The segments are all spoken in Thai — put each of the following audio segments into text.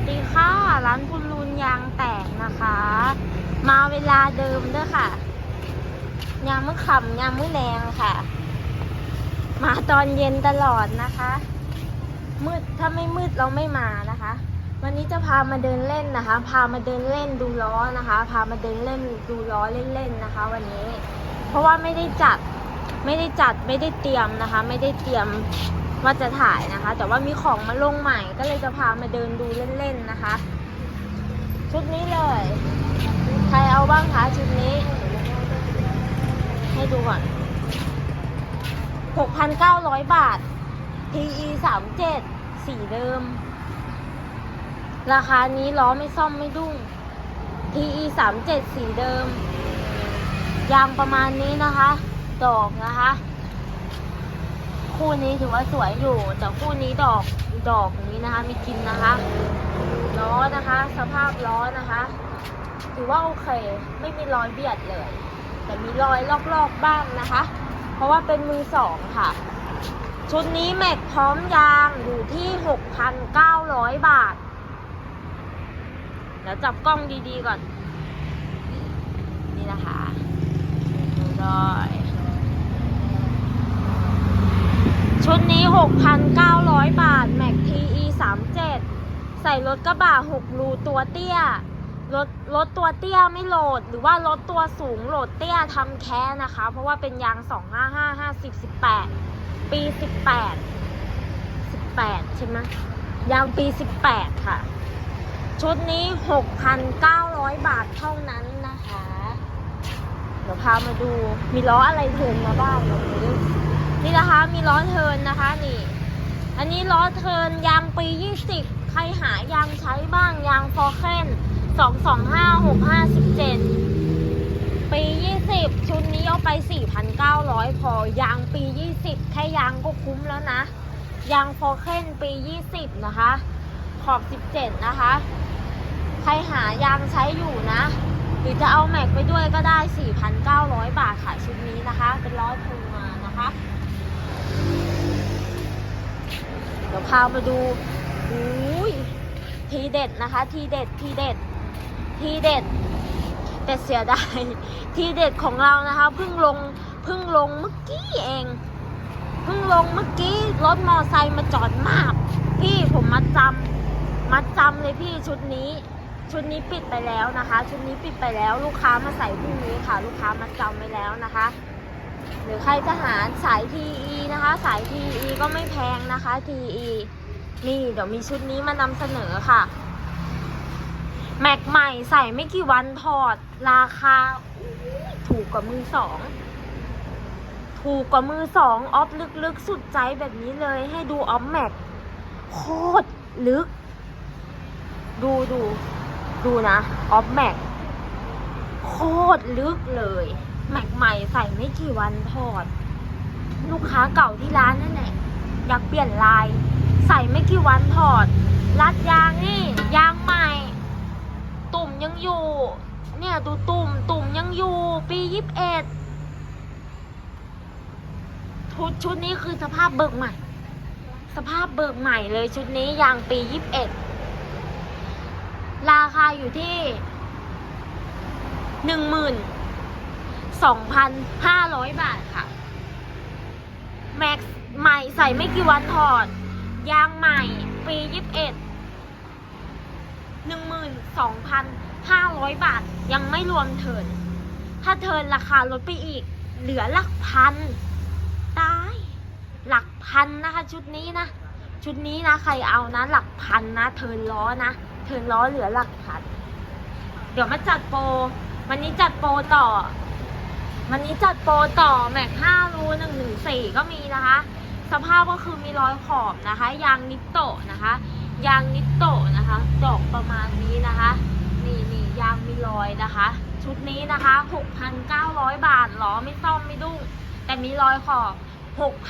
สดีค่ะ ร้านคุณลุนยางแตกนะคะ มาเวลาเดิมเด้วยค่ะ ยามมื้อค่ำยามมื้อแรงค่ะ มาตอนเย็นตลอดนะคะ มืดถ้าไม่มืดเราไม่มานะคะ วันนี้จะพามาเดินเล่นนะคะ พามาเดินเล่นดูล้อนะคะ พามาเดินเล่นดูล้อเล่นๆนะคะ วันนี้ เพราะว่าไม่ได้จัดไม่ได้จัดไม่ได้เตรียมนะคะ ไม่ได้เตรียม ว่าจะถ่ายนะคะ แต่ว่ามีของมาลงใหม่ก็เลยจะพามาเดินดูเล่นๆนะคะ ชุดนี้เลย ใครเอาบ้างคะชุดนี้ ให้ดูก่อน 6,900 บาท PE 37สีเดิม ราคานี้ล้อไม่ซ่อมไม่ดุ้ง PE 37สีเดิม ยางประมาณนี้นะคะ ดอกนะคะ คู่นี้ถือว่าสวยอยู่ แต่คู่นี้ดอกดอกอย่างนี้นะคะมีกินนะคะล้อนะคะ สภาพล้อนะคะ ถือว่าโอเค ไม่มีรอยเบียดเลย แต่มีรอยลอกๆบ้างนะคะ เพราะว่าเป็นมือสองค่ะ ชุดนี้แม็กพร้อมยางอยู่ที่ 6,900 บาท เดี๋ยวจับกล้องดีๆก่อน นี่นะคะดูด้ ชุดนี้ 6,900 บาท แม็ก TE 37 ใส่รถกระบะ6รูตัวเตี้ย รถรถตัวเตี้ยไม่โหลด หรือว่ารถตัวสูงโหลดเตี้ยทำแค่นะคะ เพราะว่าเป็นยาง 255 50 18 ปี 18 18 ใช่ไหมยางปี 18 ค่ะ ชุดนี้ 6,900 บาทเท่านั้นนะคะ เดี๋ยวพามาดูมีล้ออะไรเทิร์นมาบ้างวันนี้ นี่นะคะมีล้อเทินนะคะนี่ อันนี้ล้อเทินยางปี 20 ใครหายางใช้บ้างยางฟอร์เคน225 65 17 ปี 20 ชุดนี้เอาไป 4,900 พอยางปี 20 แค่ยางก็คุ้มแล้วนะ ยางฟอร์เคนปี 20 นะคะ ขอบ 17 นะคะ ใครหายางใช้อยู่นะ หรือจะเอาแม็กไปด้วยก็ได้ 4,900 บาทค่ะชุดนี้นะคะ เป็นล้อเทิร์นมานะคะ เดี๋ยวพามาดูอุ้ยทีเด็ดนะคะ ทีเด็ดทีเด็ดทีเด็ด แต่เสียดายทีเด็ดของเรานะคะเพิ่งลงเพิ่งลงเมื่อกี้เองเพิ่งลงเมื่อกี้รถมอไซค์มาจอดมาก พี่ผมมัดจำมัดจำเลยพี่ชุดนี้ ชุดนี้ปิดไปแล้วนะคะ ชุดนี้ปิดไปแล้วลูกค้ามาใส่พรุ่งนี้ค่ะ ลูกค้ามัดจำไว้แล้วนะคะ หรือใครจะหารสาย TE นะคะ สาย TE ก็ไม่แพงนะคะ TE นี่เดี๋ยวมีชุดนี้มานำเสนอค่ะ แม็กใหม่ใส่ไม่กี่วันถอด ราคาถูกกว่ามือสอง ถูกกว่ามือสองออฟลึกๆ สุดใจแบบนี้เลย ให้ดูออฟแม็กโคตรลึก ดูดูดูนะออฟแม็กโคตรลึกเลย แม็กใหม่ใส่ไม่กี่วันถอด ลูกค้าเก่าที่ร้านนั่นแหละอยากเปลี่ยนลาย ใส่ไม่กี่วันถอด รัดยางนี่ ยางใหม่ ตุ่มยังอยู่ เนี่ยดูตุ่ม ตุ่มยังอยู่ ปียี่สิบเอ็ดชุดชุดนี้คือสภาพเบิกใหม่ สภาพเบิกใหม่เลยชุดนี้ยางปียี่สิบเอ็ดราคาอยู่ที่หนึ่งหมื่น สองพันห้าร้อยบาทค่ะ แม็กซ์ใหม่ใส่ไม่กี่วันถอด ยางใหม่ปียี่สิบเอ็ดหนึ่งหมื่นสองพันห้าร้อยบาท ยังไม่รวมเทิน ถ้าเทินราคาลดไปอีก เหลือหลักพัน ตาย หลักพันนะคะชุดนี้นะ ชุดนี้นะใครเอานะ หลักพันนะ เทินล้อนะ เทินล้อเหลือหลักพัน เดี๋ยวมาจัดโปรวันนี้จัดโปรต่อ วันนี้จัดโปรต่อแม็กห้ารูหนึ่งหนึ่งสี่ก็มีนะคะ สภาพก็คือมีรอยขอบนะคะ ยางนิโตะนะคะ ยางนิโตะนะคะ ดอกประมาณนี้นะคะ นี่นี่ยางมีรอยนะคะ ชุดนี้นะคะ6,900บาทล้อไม่ซ่อมไม่ดุ้ง แต่มีรอยขอบ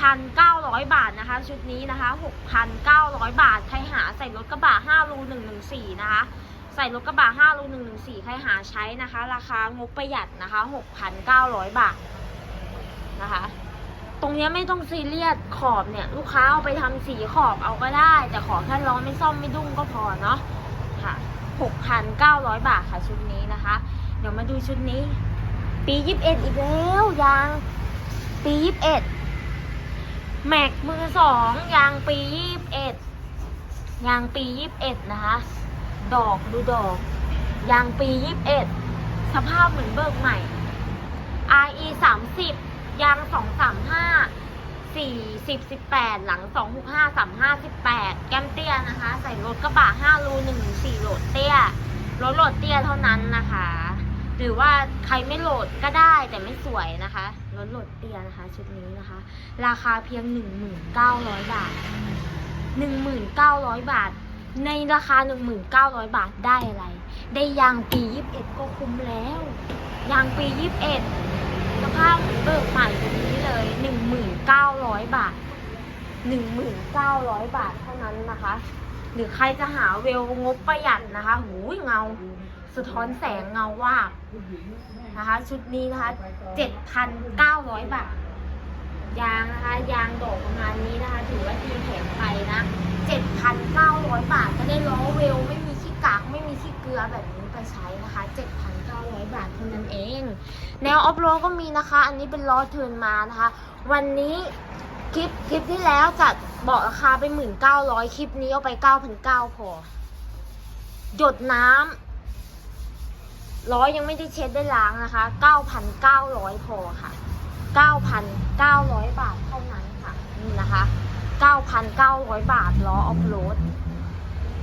6,900บาทนะคะ ชุดนี้นะคะ6,900บาทใครหาใส่รถกระบะ5รู114นะคะ ใส่รถกระบะ5รู114 ใครหาใช้นะคะ ราคางบประหยัดนะคะ 6,900 บาทนะคะ ตรงนี้ไม่ต้องซีเรียสขอบเนี่ย ลูกค้าเอาไปทำสีขอบเอาก็ได้ แต่ขอแค่ล้อไม่ซ่อมไม่ดุ้งก็พอเนาะค่ะ 6,900 บาทค่ะชุดนี้นะคะ เดี๋ยวมาดูชุดนี้ ปี 21 อีกแล้วยางปี 21 แม็กมือสองยางปี 21ยางปี 21 นะคะ ดอกดูดอก ยางปี21สภาพเหมือนเบิกใหม่ RE 30ยาง235 40 18หลัง265 35 18แก้มเตี้ยนะคะ ใส่รถกระบะ5รู114โหลดเตี้ยรถโหลดเตี้ยเท่านั้นนะคะ หรือว่าใครไม่โหลดก็ได้แต่ไม่สวยนะคะรถโหลดเตี้ยนะคะชุดนี้นะคะ ราคาเพียง1,900บาท1,900บาท ในราคา 1,900 บาทได้อะไร ได้ยางปี 21 ก็คุ้มแล้ว ยางปี 21สภาพเหมือนเบิกใหม่แบบนี้เลย 1,900 บาท 1,900 บาทเท่านั้นนะคะ หรือใครจะหาเวลงบประหยัดนะคะ หูยเงาสะท้อนแสงเงาว่าบนะคะ ชุดนี้นะคะ 7,900 บาท ยางนะคะ ยางดอกประมาณนี้นะคะ ถือว่าดีแถมไปนะ 7,900 บาทก็ได้ล้อเวลไม่มีขี้กากไม่มีขี้เกลือแบบนี้ไปใช้นะคะ 7,900 บาทเท่านั้นเอง แนวออฟโรดก็มีนะคะ อันนี้เป็นล้อเทิร์นมานะคะ วันนี้คลิปคลิปที่แล้วจัดบอกราคาไป 1,900 คลิปนี้เอาไป 9,900 พอ หยดน้ำล้อยังไม่ได้เช็ดได้ล้างนะคะ 9,900 พอค่ะ 9,900 บาทเท่านั้นค่ะ นี่นะคะ 9,900 บาทล้อออฟโรด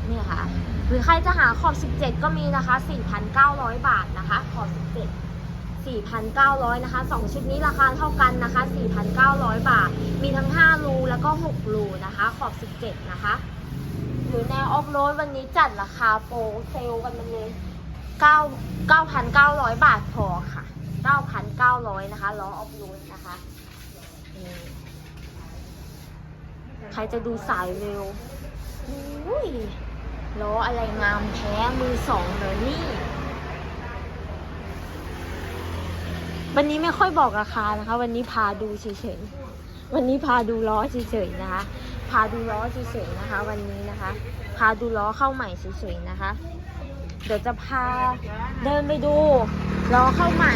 เนี่ยค่ะ หรือใครจะหาขอบ 17 ก็มีนะคะ 4,900 บาทนะคะขอบ 17 4,900นะคะ2ชุดนี้ราคาเท่ากันนะคะ4,900 บาท มีทั้ง 5 รูแล้วก็ 6 รูนะคะ ขอบ 17 นะคะ หรือแนวออฟโรดวันนี้จัดราคาโปรเซลกันมาเลย9 9,900 บาทพอค่ะ 9,900 นะคะล้อออฟโรดนะคะ ใครจะดูสายเร็วอุ้ยล้ออะไรงามแท้มือสองเลยนี่ วันนี้ไม่ค่อยบอกราคานะคะ วันนี้พาดูเฉยๆ วันนี้พาดูล้อเฉยๆนะคะ พาดูล้อเฉยๆนะคะ วันนี้นะคะ พาดูล้อเข้าใหม่เฉยๆนะคะ เดี๋ยวจะพาเดินไปดูล้อเข้าใหม่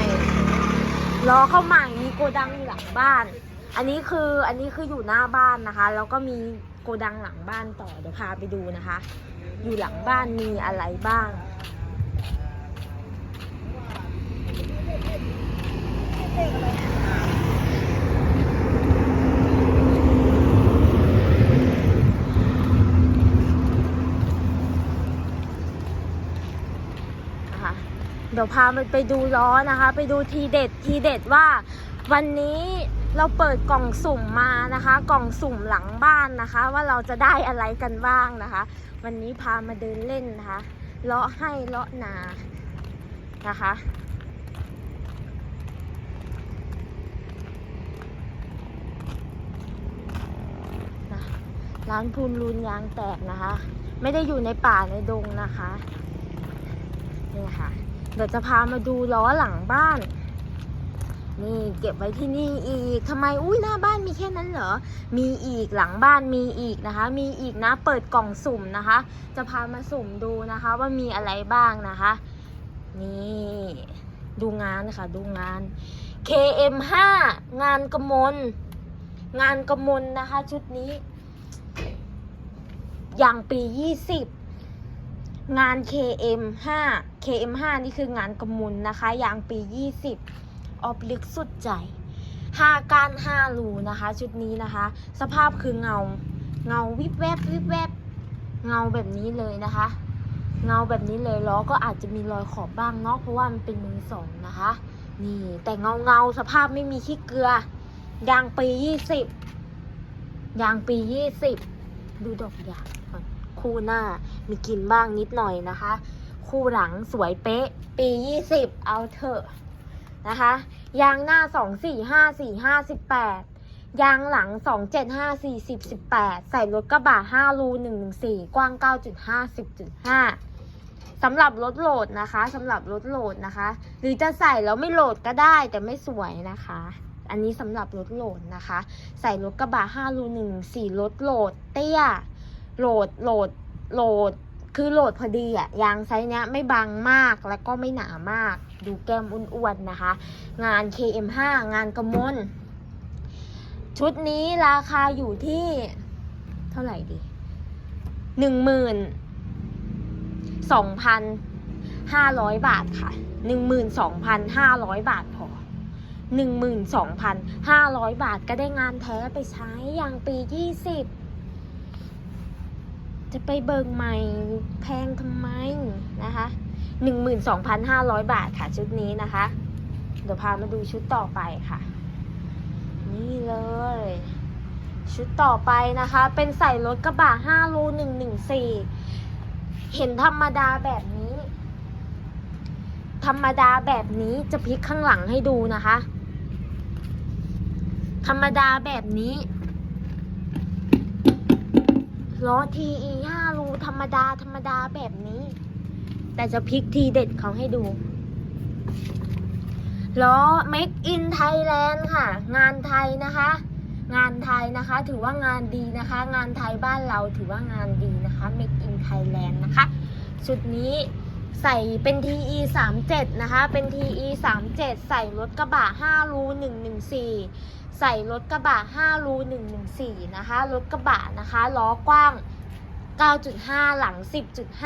ล้อเข้าใหม่มีโกดังอยู่หลังบ้าน อันนี้คืออันนี้คืออยู่หน้าบ้านนะคะ แล้วก็มีโกดังหลังบ้านต่อเดี๋ยวพาไปดูนะคะ อยู่หลังบ้านมีอะไรบ้าง เดี๋ยวพาไปดูล้อนะคะ ไปดูทีเด็ดทีเด็ดว่าวันนี้ เราเปิดกล่องสุ่มมานะคะ กล่องสุ่มหลังบ้านนะคะ ว่าเราจะได้อะไรกันบ้างนะคะ วันนี้พามาเดินเล่นนะคะเลาะให้เลาะนานะคะ ร้านพูนรูนยางแตกนะคะ ไม่ได้อยู่ในป่าในดงนะคะนี่ค่ะ เดี๋ยวจะพามาดูล้อหลังบ้าน นี่เก็บไว้ที่นี่อีกทำไมอุ้ยหน้าบ้านมีแค่นั้นเหรอ มีอีกหลังบ้านมีอีกนะคะ มีอีกนะเปิดกล่องสุ่มนะคะ จะพามาสุ่มดูนะคะว่ามีอะไรบ้างนะคะ นี่ดูงานค่ะดูงาน KM5 งานกระมลงานกระมลนะคะ ชุดนี้ อย่างปี 20 งาน KM5 KM5 นี่คืองานกระมุนะคะยางปี 20 ออบลึกสุดใจ5ก้าน5รูนะคะ ชุดนี้นะคะ สภาพคือเงา เงาวิบแวบวิบแวบเงาแบบนี้เลยนะคะ เงาแบบนี้เลยล้อก็อาจจะมีรอยขอบบ้างเนาะเพราะว่ามันเป็นมือสองนะคะ นี่ แต่เงาเงาสภาพไม่มีขี้เกลือยางปี20ยางปี20ดูดอกยางคู่หน้ามีกินบ้างนิดหน่อยนะคะ คู่หลังสวยเป๊ะ ปี20เอาเถอะ นะคะ ยางหน้า 2 4 5 4 5 18 ยางหลัง 2 7 5 4 10 18 ใส่รถกระบะ5รู1 4 กว้าง 9.5 10.5สำหรับรถโหลดนะคะสำหรับรถโหลดนะคะ หรือจะใส่แล้วไม่โหลดก็ได้แต่ไม่สวยนะคะ อันนี้สำหรับรถโหลดนะคะ ใส่รถกระบะ5รู1 4รถโหลด เตี้ยโหลดโหลดโหลด คือโหลดพอดีอะยางไซส์เนี้ยไม่บางมากแล้วก็ไม่หนามาก ดูแก้มอ้วนๆนะคะ งาน KM5 งานกระมลชุดนี้ราคาอยู่ที่เท่าไหร่ดีหนึ่งหมื่นสองพันห้าร้อยบาทค่ะหนึ่งหมื่นสองพันห้าร้อยบาทพอหนึ่งหมื่นสองพันห้าร้อยบาทก็ได้งานแท้ไปใช้อย่างปียี่สิบ จะไปเบิกใหม่แพงทำไมนะคะหนึ่งหมื่นสองพันห้าร้อยบาทค่ะชุดนี้นะคะ เดี๋ยวพามาดูชุดต่อไปค่ะ นี่เลย ชุดต่อไปนะคะ เป็นใส่รถกระบะ5รู114 เห็นธรรมดาแบบนี้ ธรรมดาแบบนี้จะพลิกข้างหลังให้ดูนะคะ ธรรมดาแบบนี้ ล้อ TE 5รูธรรมดาธรรมดาแบบนี้ แต่จะพลิกทีเด็ดเขาให้ดูล้อ Make in Thailand ค่ะ งานไทยนะคะ งานไทยนะคะ ถือว่างานดีนะคะ งานไทยบ้านเราถือว่างานดีนะคะ Make in Thailand นะคะชุดนี้ใส่เป็น TE 37นะคะ เป็น TE 37ใส่รถกระบะ5รู114 ใส่รถกระบะ5รู114 นะคะ รถกระบะนะคะ ล้อกว้าง 9.5 หลัง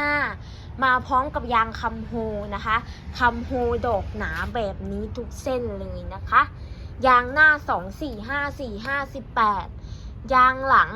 10.5 มาพร้อมกับยางคัมโฮนะคะคัมโฮดอกหนาแบบนี้ทุกเส้นเลยนะคะ ยางหน้า 2 4 5 4 5 18 ยางหลัง